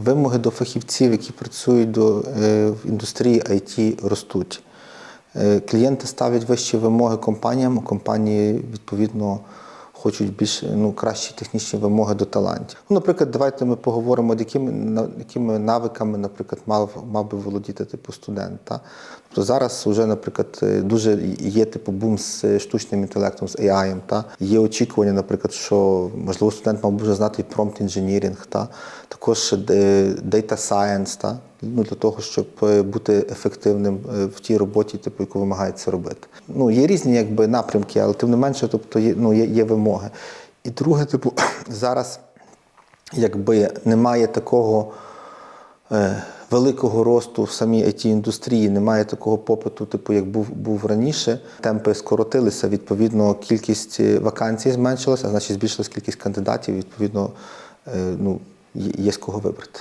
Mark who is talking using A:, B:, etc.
A: Вимоги до фахівців, які працюють до, е, в індустрії IT, ростуть. Е, Клієнти ставлять вищі вимоги компаніям, компанії відповідно хочуть більш ну, кращі технічні вимоги до талантів. Ну, наприклад, давайте ми поговоримо, якими, якими навиками, наприклад, мав, мав би володіти типу студент. Тобто зараз вже, наприклад, е, дуже є типу бум з штучним інтелектом, з AI. Та? Є очікування, наприклад, що можливо студент мав би вже знати і prompt engineering, та? також е, data science, та? Ну, для того, щоб е, бути ефективним е, в тій роботі, типу, яку вимагається робити. Ну, є різні якби, напрямки, але тим не менше, тобто, є, ну, є, є вимоги. І друге, типу, зараз якби немає такого е, великого росту в самій it індустрії, немає такого попиту, типу, як був, був раніше. Темпи скоротилися, відповідно, кількість вакансій зменшилася, а значить збільшилась кількість кандидатів, відповідно, ну, є з кого вибрати.